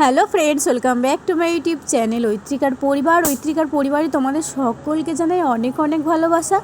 Hello friends welcome back to my YouTube channel ঐত্রিকার পরিবার ঐত্রিকার পরিবারে তোমাদের সকলকে জানাই অনেক অনেক ভালোবাসা,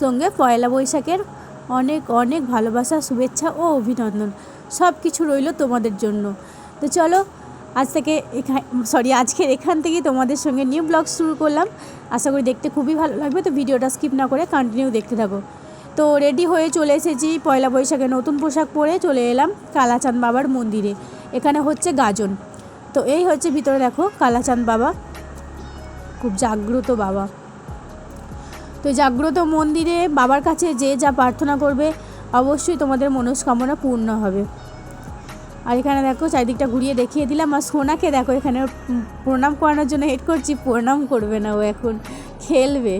সঙ্গে পয়লা বৈশাখের অনেক অনেক ভালোবাসা, শুভেচ্ছা ও অভিনন্দন। সব কিছু রইল তোমাদের জন্য। তো চলো, আজ থেকে এখানে সরি আজকের এখান থেকেই তোমাদের সঙ্গে নিউ ব্লগ শুরু করলাম। আশা করি দেখতে খুবই ভালো লাগবে, তো ভিডিওটা স্কিপ না করে কন্টিনিউ দেখতে থাকো। তো রেডি হয়ে চলে এসেছি পয়লা বৈশাখে নতুন পোশাক পরে, চলে এলাম কালাচাঁদ বাবার মন্দিরে। এখানে হচ্ছে গাজন। তো এই হচ্ছে ভিতরে দেখো কালাচাঁদ বাবা। খুব জাগ্রত বাবা। তো জাগ্রত মন্দিরে বাবার কাছে যে যা প্রার্থনা করবে, অবশ্যই তোমাদের মনস্কামনা পূর্ণ হবে। আর এখানে দেখো চারিদিকটা ঘুরিয়ে দেখিয়ে দিলাম, আর সোনাকে দেখো এখানে প্রণাম করানোর জন্য হেড করছি, প্রণাম করবে না ও এখন, খেলবে।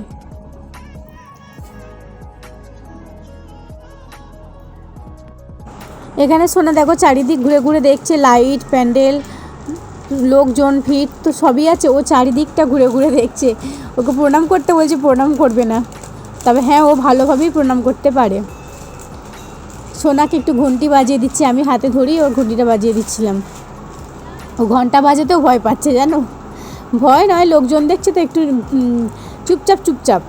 এখানে সোনা দেখো চারিদিক ঘুরে ঘুরে দেখছে, লাইট, প্যান্ডেল লোকজন, ভিড় তো সবই আছে। ও চারিদিকটা ঘুরে ঘুরে দেখছে। ওকে প্রণাম করতে বলছে, প্রণাম করবে না। তবে হ্যাঁ ও ভালোভাবেই প্রণাম করতে পারে। সোনাকে একটু ঘন্টি বাজিয়ে দিচ্ছে। আমি হাতে ধরেই ওর ঘন্টিটা বাজিয়ে দিচ্ছিলাম। ও ঘণ্টা বাজাতেও ভয় পাচ্ছে, জানো? ভয় নয়, লোকজন দেখছে তো একটু চুপচাপ চুপচাপ।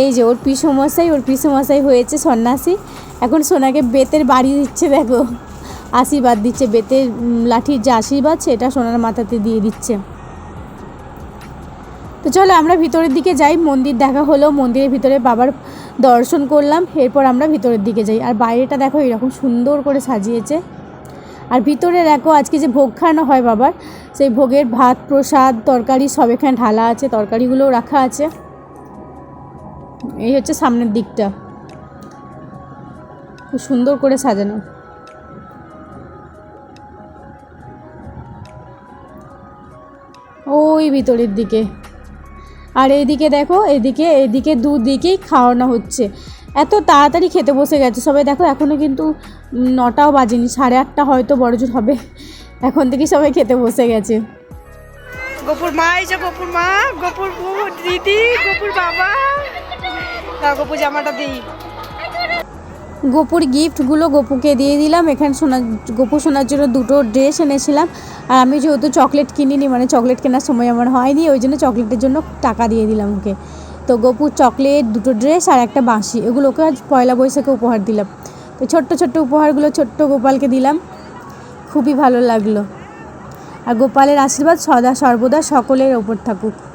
এই যে ওর পিসমশাই ওর পিসমশাই হয়েছে সন্ন্যাসী। এখন সোনাকে বেতের বাড়ি দিচ্ছে, দেখো। আশীর্বাদ দিচ্ছে, বেতের লাঠির যে আশীর্বাদ, সেটা সোনার মাথাতে দিয়ে দিচ্ছে। তো চলো আমরা ভিতরের দিকে যাই, মন্দির দেখা হলো, মন্দিরের ভিতরে বাবার দর্শন করলাম, এরপর আমরা ভিতরের দিকে যাই। আর বাইরেটা দেখো এরকম সুন্দর করে সাজিয়েছে। আর ভিতরে দেখো আজকে যে ভোগ খাওয়ানো হয় বাবার, সেই ভোগের ভাত, প্রসাদ, তরকারি সব এখানে ঢালা আছে, তরকারিগুলোও রাখা আছে। এই হচ্ছে সামনের দিকটা। খুব সুন্দর করে সাজানো। ওই ভিতরের দিকে। আর এইদিকে দেখো, এদিকে এদিকে দুদিকেই খাওয়ানো হচ্ছে। এত তাড়াতাড়ি খেতে বসে গেছে। সবাই দেখো এখনও কিন্তু নটাও বাজেনি, সাড়ে আটটা হয়তো বড় জোর হবে। এখন থেকে সবাই খেতে বসে গেছে। গোপুর মা, এই যে গোপুর মা, গোপুর দিদি, গোপুর বাবা। গোপুর জামাটা দিই। গোপুর গিফটগুলো গোপুকে দিয়ে দিলাম। এখানে সোনা গোপু সোনার জন্য দুটো ড্রেস এনেছিলাম। আর আমি যেহেতু চকলেট কিনিনি মানে চকলেট কেনার সময় আমার হয়নি, ওই জন্য চকলেটের জন্য টাকা দিয়ে দিলাম ওকে। তো গোপুর চকলেট, দুটো ড্রেস আর একটা বাঁশি এগুলোকে আজ পয়লা বৈশাখে উপহার দিলাম। তো ছোট্ট ছোট্ট উপহারগুলো ছোট্ট গোপালকে দিলাম। খুবই ভালো লাগল। আর গোপালের আশীর্বাদ সদা সর্বদা সকলের ওপর থাকুক।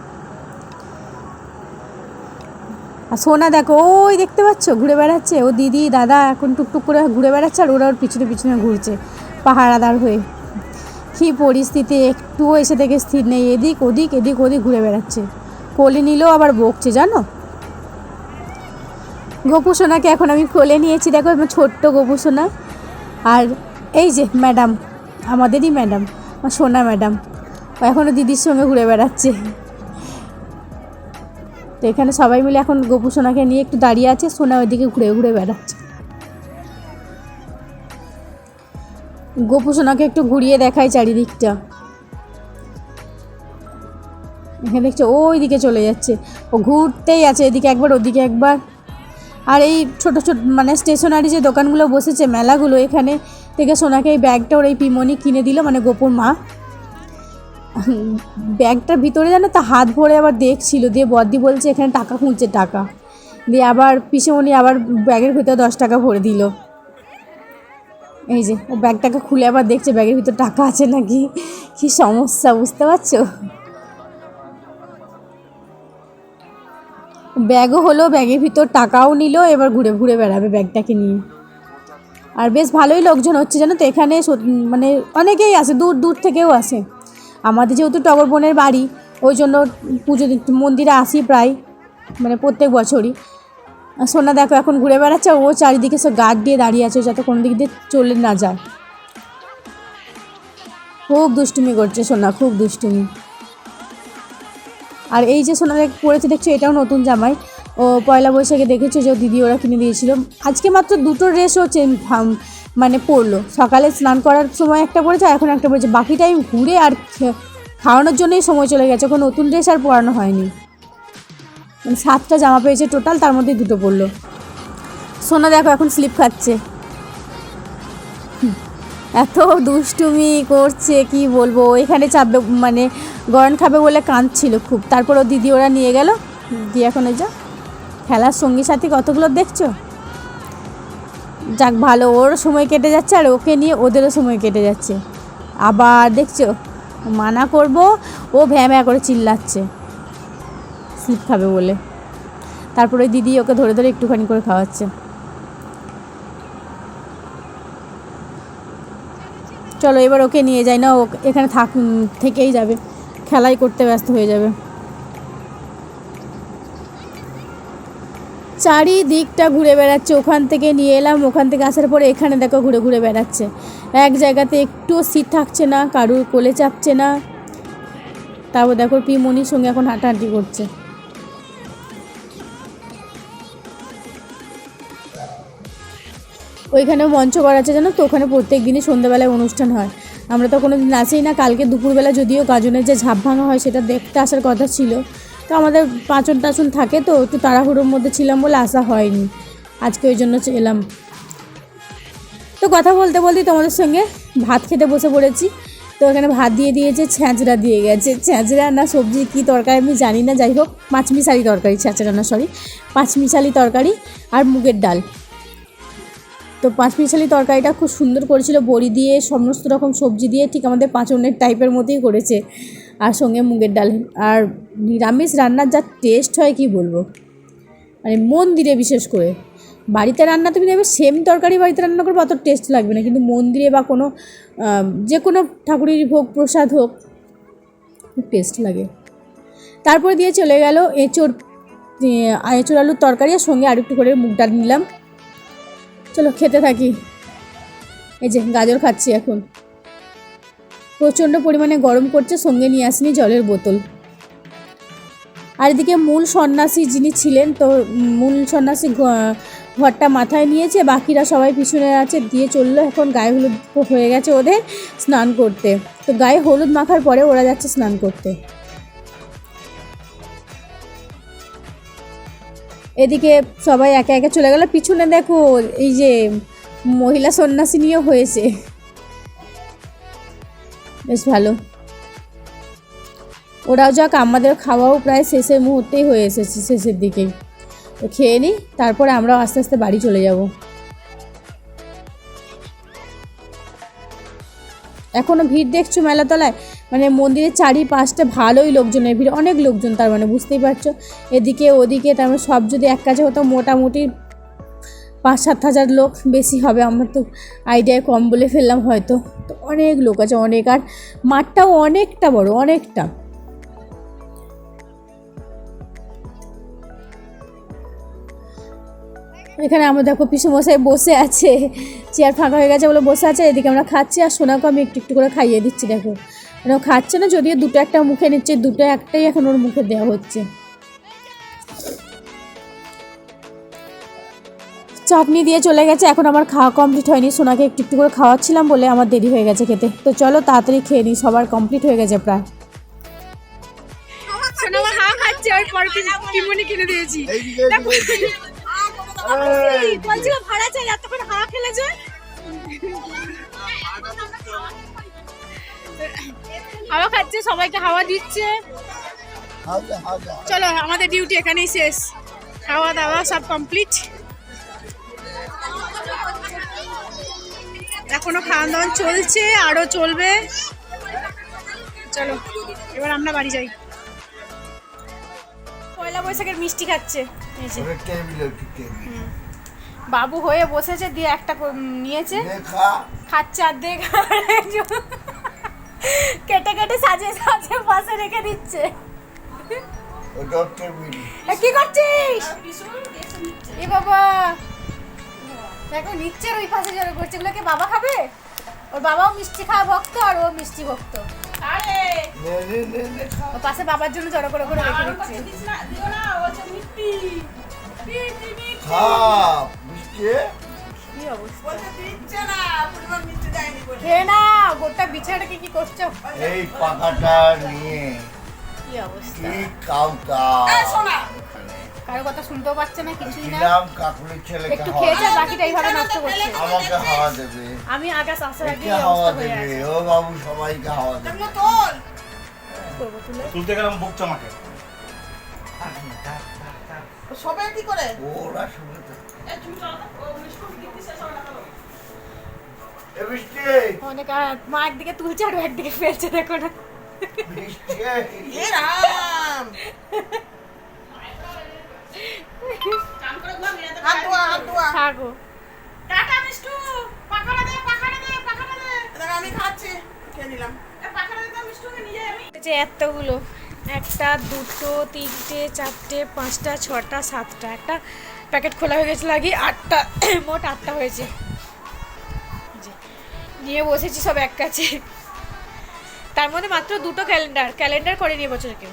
আর সোনা দেখো, ওই দেখতে পাচ্ছ? ঘুরে বেড়াচ্ছে। ও দিদি, দাদা এখন টুকটুক করে ঘুরে বেড়াচ্ছে আর ওরা ওর পিছনে পিছনে ঘুরছে, পাহারাদার হয়ে। কী পরিস্থিতি, একটুও এসে থেকে স্থির নেই। এদিক, ওদিক এদিক, ওদিক ঘুরে বেড়াচ্ছে। কোলে নিলেও আবার বকছে, জানো? গোপু সোনাকে এখন আমি কোলে নিয়েছি, দেখো আমার ছোট্ট গোপু সোনা। আর এই যে ম্যাডাম, আমাদেরই ম্যাডাম, আমার সোনা ম্যাডাম। এখনও দিদির সঙ্গে ঘুরে বেড়াচ্ছে। তো এখানে সবাই মিলে এখন গোপু সোনাকে নিয়ে একটু দাঁড়িয়ে আছে, সোনা ওইদিকে ঘুরে ঘুরে বেড়াচ্ছে। গোপু সোনাকে একটু ঘুরিয়ে দেখায় চারিদিকটা। এখানে দেখছ ওই দিকে চলে যাচ্ছে। ও ঘুরতেই আছে এদিকে একবার, ওদিকে একবার। আর এই ছোট ছোট মানে স্টেশনারি যে দোকানগুলো বসেছে, মেলাগুলো এখানে থেকে সোনাকে এই ব্যাগটা ওর এই পিমনি কিনে দিল মানে গোপুর মা। ব্যাগটার ভিতরে জানো তা, হাত ভরে আবার দেখছিল, দিয়ে বদ্দি বলছে, এখানে টাকা খুঁজছে, টাকা। দিয়ে আবার পিসেমণি আবার ব্যাগের ভিতরে দশ টাকা ভরে দিল। এই যে, ও ব্যাগটাকে খুলে আবার দেখছে, ব্যাগের ভিতর টাকা আছে নাকি? কি সমস্যা, বুঝতে পারছ? ব্যাগও হলো, ব্যাগের ভিতর টাকাও নিল, এবার ঘুরে ঘুরে বেড়াবে ব্যাগটাকে নিয়ে। আর বেশ ভালোই লোকজন হচ্ছে, জানো তো, এখানে মানে অনেকেই আসে দূর দূর থেকেও আসে আমাদের যেহেতু টগর বোনের বাড়ি, ওই জন্য পুজো মন্দিরে আসি প্রায় মানে প্রত্যেক বছরই। সোনা দেখো এখন ঘুরে বেড়াচ্ছে, ও চারিদিকে সব গার্ড দিয়ে দাঁড়িয়ে আছে, যাতে কোনো দিক দিয়ে চলে না যায়। খুব দুষ্টুমি করছে সোনা, খুব দুষ্টুমি। আর এই যে সোনা পরেছে দেখছ, এটাও নতুন জামাই। ও পয়লা বৈশাখে দেখেছ যে দিদি ওরা কিনে দিয়েছিল। আজকে মাত্র দুটো ড্রেসও চেন মানে পড়ল। সকালে স্নান করার সময় একটা পড়েছে এখন একটা পড়েছে। বাকি টাইম ঘুরে আর খাওয়ানোর জন্যই সময় চলে গেছে। ওকে নতুন ড্রেস আর পরানো হয়নি। মানে সাতটা জামা পেয়েছে টোটাল, তার মধ্যে দুটো পড়ল। সোনা দেখো এখন স্লিপ খাচ্ছে। এত দুষ্টুমি করছে, কি বলব? এখানে চাপবে মানে গরম খাবে বলে কাঁদছিল খুব। তারপর ও দিদি ওরা নিয়ে গেল। দিয়ে এখন ওই যা খেলার সঙ্গী সাথী কতগুলো দেখছ? যাক, ভালো, ওর সময় কেটে যাচ্ছে আর ওকে নিয়ে ওদেরও সময় কেটে যাচ্ছে। আবার দেখছ, মানা করব, ও ভ্যা ভ্যা করে চিল্লাচ্ছে। স্লিপ খাবে বলে। তারপরে দিদি ওকে ধরে ধরে একটুখানি করে খাওয়াচ্ছে। চলো, এবার ওকে নিয়ে যাই। না, ও এখানে থাক থেকেই যাবে। খেলাই করতে ব্যস্ত হয়ে যাবে। চারিদিকটা ঘুরে বেড়াচ্ছে, ওখান থেকে নিয়ে এলাম, ওখান থেকে আসার পরে এখানে দেখো ঘুরে ঘুরে বেড়াচ্ছে। এক জায়গাতে একটুও সিট থাকছে না, কারুর কোলে চাপছে না। তারপর দেখো পিমনির সঙ্গে এখন হাঁটাহাঁটি করছে। ওইখানে মঞ্চ করা আছে জানো তো, ওখানে প্রত্যেক দিনই সন্ধ্যাবেলায় অনুষ্ঠান হয়। আমরা তো কোনো দিন আসেই না, কালকে দুপুরবেলা যদিও গাজনের যে ঝাপ ভাঙা হয় সেটা দেখতে আসার কথা ছিল। তো আমাদের পাঁচন টাচন থাকে তো, একটু তাড়াহুড়োর মধ্যে ছিলাম বলে আসা হয়নি। আজকে ওই জন্য এলাম। তো কথা বলতে বলতে তোমাদের সঙ্গে ভাত খেতে বসে পড়েছি। তো এখানে ভাত দিয়ে দিয়েছে ছ্যাঁচড়া দিয়ে গেছে। ছ্যাঁচড়া না সবজি কী তরকারি আমি জানি না, যাই হোক, পাঁচমিশালি তরকারি ছ্যাঁচড়া না সরি পাঁচমিশালি তরকারি আর মুগের ডাল। তো পাঁচমিশালি তরকারিটা খুব সুন্দর করেছিল, বড়ি দিয়ে, সমস্ত রকম সবজি দিয়ে, ঠিক আমাদের পাঁচনের টাইপের মতোই করেছে। আর সঙ্গে মুগের ডাল। আর নিরামিষ রান্নার যা টেস্ট হয় কি বলব? মানে মন্দিরে বিশেষ করে। বাড়িতে রান্না তুমি দেখবে সেম তরকারি বাড়িতে রান্না করবে অত টেস্ট লাগবে না। কিন্তু মন্দিরে বা কোনো যে কোনো ঠাকুরের ভোগ প্রসাদ হোক টেস্ট লাগে। তারপরে দিয়ে চলে গেল এঁচোড় আহ, এঁচোড় আলুর তরকারি আর সঙ্গে আর একটু করে মুগ ডাল নিলাম। চলো খেতে থাকি। এই যে গাজর খাচ্ছি এখন। প্রচণ্ড পরিমাণে গরম করছে, সঙ্গে নিয়ে আসিনি জলের বোতল। আর এদিকে মূল সন্ন্যাসী যিনি ছিলেন, তো মূল সন্ন্যাসী ঘরটা মাথায় নিয়েছে, বাকিরা সবাই পিছনে আছে, দিয়ে চলল। এখন গায়ে হলুদ হয়ে গেছে ওদের স্নান করতে। তো গায়ে হলুদ মাখার পরে ওরা যাচ্ছে স্নান করতে। এদিকে সবাই একে একে চলে গেল। পিছনে দেখো, এই যে মহিলা সন্ন্যাসিনীও হয়েছে। বেশ ভালো। ওরাও যাক, আমাদের খাওয়াও প্রায় শেষের মুহূর্তেই হয়ে এসেছে শেষের দিকেই তো খেয়ে নিই তারপরে আমরাও আস্তে আস্তে বাড়ি চলে যাব। এখনও ভিড় দেখছ মেলাতলায়? মানে মন্দিরের চারিপাশটা ভালোই লোকজনের ভিড়, অনেক লোকজন তার মানে বুঝতেই পারছ? এদিকে, ওদিকে, তার মানে সব যদি এক কাছে হতো, মোটামুটি পাঁচ সাত হাজার লোক বেশি হবে, আমার তো আইডিয়ায় কম বলে ফেললাম হয়তো। তো অনেক লোক আছে, অনেক। আর মাঠটাও অনেকটা বড়, অনেকটা। এখানে আমরা দেখো পিসুমশাই বসে আছে, চেয়ার ফাঁকা হয়ে গেছে বলে বসে আছে, এদিকে আমরা খাচ্ছি আর সোনাকে আমি একটু একটু করে খাইয়ে দিচ্ছি, দেখো। খাচ্ছে না, যদিও দুটো একটা মুখে নিচ্ছে, দুটো একটাই এখন ওর মুখে দেওয়া হচ্ছে। চাটনি দিয়ে চলে গেছে এখন আমার খাওয়া কমপ্লিট হয়নি। সোনাকে একটু একটু করে খাওয়াচ্ছিলাম বলে আমার দেরি হয়ে গেছে খেতে। তো চলো তাড়াতাড়ি খেয়ে নিই সবার কমপ্লিট হয়ে গেছে প্রায়। কিনে দিয়েছি। ভাড়া চাই এতক্ষণ হাওয়া খেলেছে হাওয়া খাচ্ছে সবাইকে হাওয়া দিচ্ছে। চলো আমাদের ডিউটি এখানেই শেষ। খাওয়া দাওয়া সব কমপ্লিট এখনও খাওয়া দাওয়া চলছে আরও চলবে। চলো এবার আমরা বাড়ি যাই। পয়লা বৈশাখের মিষ্টি খাচ্ছে। বাবু হয়ে বসেছে দিয়ে একটা নিয়েছে। খাচ্ছে আর দেখ কেটে কেটে সাজে সাজে পাশে রেখে দিচ্ছে। কি করছিস? এ বাবা। দেখো নিচ্ছে ওই পাশে জড়ো করছে এগুলোকে বাবা খাবে? ওর বাবাও মিষ্টি খাওয়া ভক্ত আর ও মিষ্টি ভক্ত। ও পাশে বাবার জন্য জড়ো করে করে রেখে দিচ্ছে। কি অবস্থা? খেয়ে না গোটা বিছানাটাকে কি করছ? এই পাখাটা নিয়ে। কি অবস্থা? কি কাউতা কারও কথা শুনতেও পাচ্ছে না কিছুই না। ছেলেকে একটু খেয়েছে বাকিটা এইভাবে নষ্ট করছে। আমাকে হাওয়া দেবে। আমি আগে আসার আগে হাওয়া দেবে। ও বাবু সবাইকে হাওয়া দেবে। তুলে। তুলতে গেলাম বুক চমাকে সবাই কি করে? ওরা শুনে তো অনেক মা একদিকে তুলছে আর একদিকে ফেলছে দেখো না। হাত ধোয়া হাত ধোয়া থাকো টাটা মিষ্টু। পাখাটা দে পাখাটা দে পাখাটা দে। দেখ আমি খাচ্ছি। খেয়ে নিলাম। এ দে মিষ্টুকে নিয়ে আমি। যে এতগুলো একটা দুটো তিনটে চারটে পাঁচটা ছটা সাতটা একটা প্যাকেট খোলা হয়ে গেছে লাগি আটটা মোট আটটা হয়েছে। নিয়ে বসেছি সব এক কাছে তার মধ্যে মাত্র দুটো ক্যালেন্ডার ক্যালেন্ডার করে নিয়ে বছর কেউ।